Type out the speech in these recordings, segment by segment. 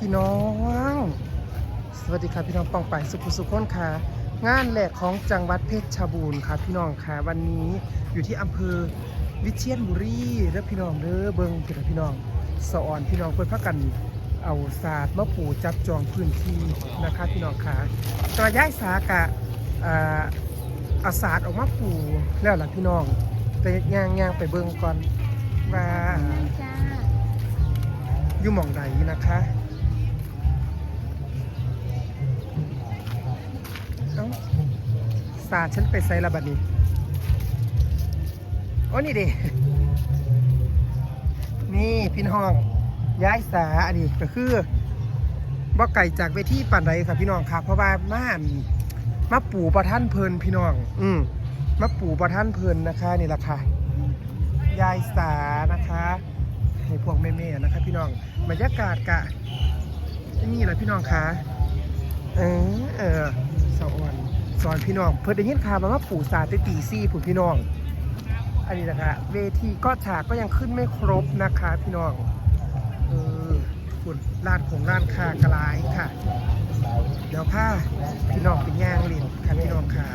พี่น้อง สวัสดีครับพี่น้องปองไปายสุขุสุขคนค่ะ งานแหลกของจังหวัดเพชรบูรณ์ค่ะพี่น้องค่ะ วันนี้อยู่ที่อำเภอวิเชียรบุรีเด้อพี่น้องเด้อเบิงเด้อพี่น้องสะออนพี่น้องเพื่อพักกันเอาศาสตร์มะปูจับจองพื้นที่นะคะพี่น้องค่ะกระย้ายสากะอ่าเอาศาสตร์ออกมาปูแล้วล่ะพี่น้องแต่ย่างย่างๆไปเบิงก่อนว่าจ้าอยู่หม่องใดนะคะ อ้าสาดฉันไปใส่ระบัดนี้โอ้นี่ดิ นี่พี่น้อง ย้ายสาอันนี้ก็คือบ่ไก่จากเวทีปั่นใดค่ะพี่น้องค่ะเพราะว่าม่านมาปู่ประท่านเพลินพี่น้อง อืมมาปู่ประท่านเพลินนะคะนี่แหละค่ะ ยายสานะคะให้พวกแม่ๆนะคะพี่น้องบรรยากาศกะนี่แหละพี่น้องคะเออเออ สอนสอนพี่น้อง เพื่อได้ยินข่าวมาว่าปู่สาติตีซี่ผู้พี่น้อง อันนี้นะคะ เวทีก็ฉากก็ยังขึ้นไม่ครบนะคะพี่น้อง เออฝุ่นร้านของลานคากระไรค่ะ เดี๋ยวผ้าพี่น้องเป็นย่างลินค่ะพี่น้องค่ะ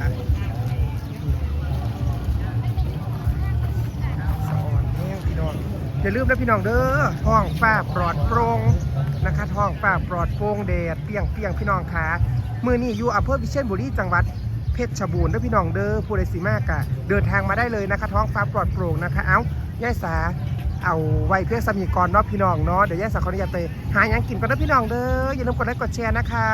อย่าลืมนะพี่น้องเด้อท้องฟ้าปลอดโปร่งนะคะท้องฟ้าปลอดโปร่งแดดเปียงเปียงพี่น้องขามือนี้อยู่อำเภอวิเชียรบุรีจังหวัดเพชรบูรณ์เด้อพี่น้องเด้อผู้ใดสิมากกะเดินทางมาได้เลยนะคะ ท้องฟ้าปลอดโปร่งนะคะ เอ้ายายสาเอาไว้เพื่อสามีกรเนาะพี่น้องเนาะเดี๋ยวยายสาขออนุญาตไปหายังกินก่อนนะพี่น้องเด้ออย่าลืมกดไลค์กดแชร์นะคะ